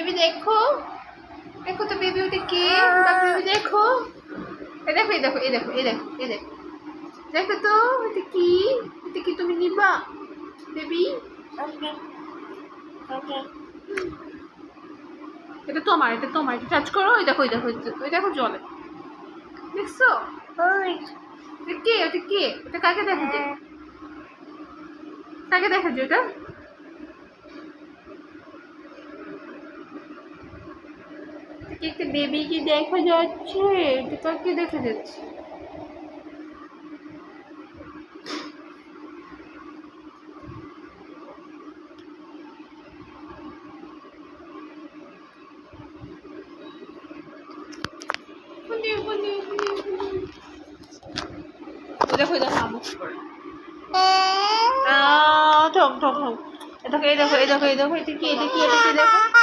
Baby দেখো। দেখো তো বেবি ওটা কে? বেবি দেখো। এ দেখো এই দেখো এই দেখো এই দেখো এই দেখো। দেখো তো এটা কি? এটা কি তুমি নিবা বেবি. এটা তোমার এটা তোমার এটা টাচ করো ওই দেখো ওই দেখো ওই দেখো জলে। দেখছ? কে ওটা কে? ওটা কাকে দেখা যায় কাকে দেখা যায় ওটা? কি একটা বেবি কি দেখা যাচ্ছে এটা কাকে দেখা যাচ্ছে। দেখো দেখো আমুক করে আহ, থম থম দেখো এই দেখো এই দেখো এই দেখো এটা কি এটা কি এটা কি দেখো।